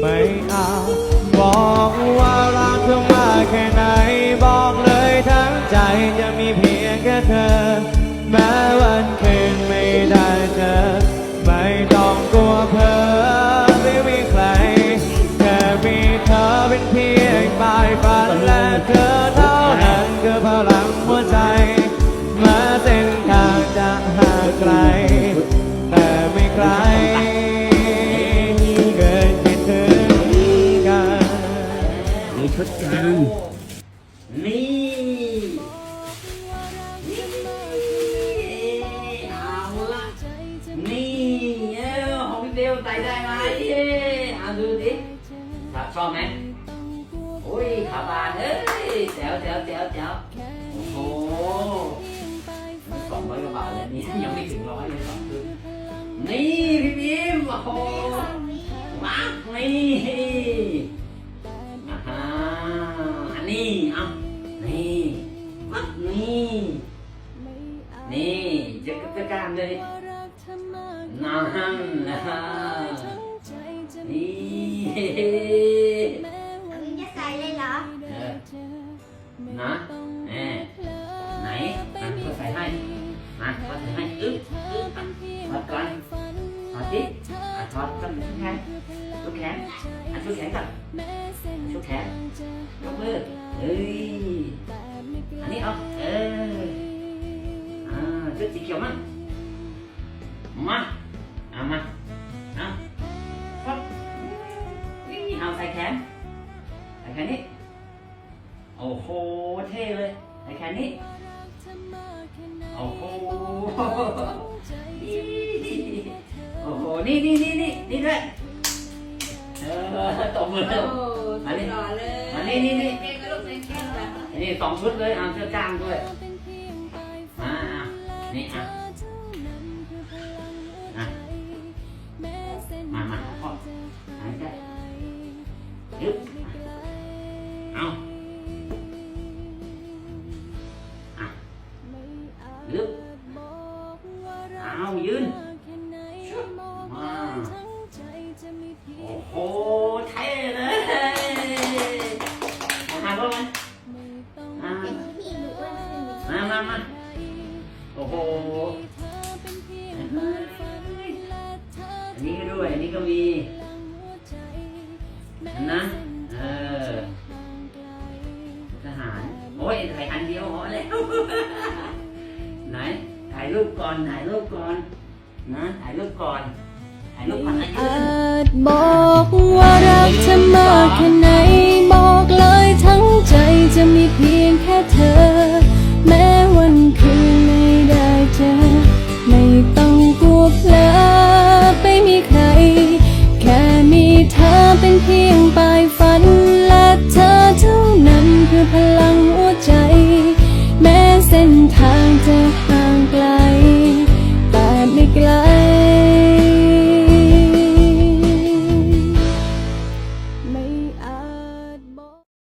ไม่เอาบอกว่ารักเธอมากแค่ไหน บอกเลยทั้งใจจะมีเพียงแค่เธอ แม้วันคืนไม่ได้เจอ ไม่ต้องกลัวเพ้อไม่มีใครแค่มีเธอเป็นเพียงปลายฝันและเธอางห่างไกล แต่ไม่ไกลเกินคิดถึงกันมีชุดกลางนี่นี่เอาละนี่เออของพี่เบลใส่ได้ไหมเย้เอาดูดิครับชอบไหมโอ้ยขาบานเอ้ยแจ๋วแจ๋วแจ๋วแจ๋วโอ้โห องร้อยกว่าบาทเลยนี่ยังไม่ถึงร้อยเลยสองคืนนี่พี่บีมโอ้โหว้าวนี่อ่าอันนี้เอานี่มัดนี่ นี่จะจะกล้ามเลยนั่นนะนี่ ถอดก็ชุดแขนชุดแขนอะชุดแขนก่อนชุดแขนยกมือเฮ้ยอันนี้เอาเอออ่าชุดสีเขียวมั้งมาเอามาเอาปั๊บนี่เอาใส่แขนใส่แขนนี้โอ้โหเท่เลยใส่แขนนี้โอ้โห อ้โห นี่นี่นี่นี่นี่ด้วยเออตบมือโอ้มานี่หล่อเลยมานี่นี่นี่ เก่งก็ลูกเก่งเก่งแบบนี่สองชุดเลยเอาเสื้อกล้ามด้วยมาอะนี่อะอะมามาพ่อหายใจยึบเอาอะยึบ มามามาโอ้โหอันนี้ก็ด้วย อันนี้ก็มีอันนะเออทหาร โอ้ยถ่ายอันเดียวพอแล้วไหนถ่ายรูปก่อนถ่ายรูปก่อนนะถ่ายรูปก่อนถ่ายรูปผ่านอายุอาจบอกว่ารักเธอมากแค่ไหนบอกเลยทั้งใจจะมีเพียงแค่เธ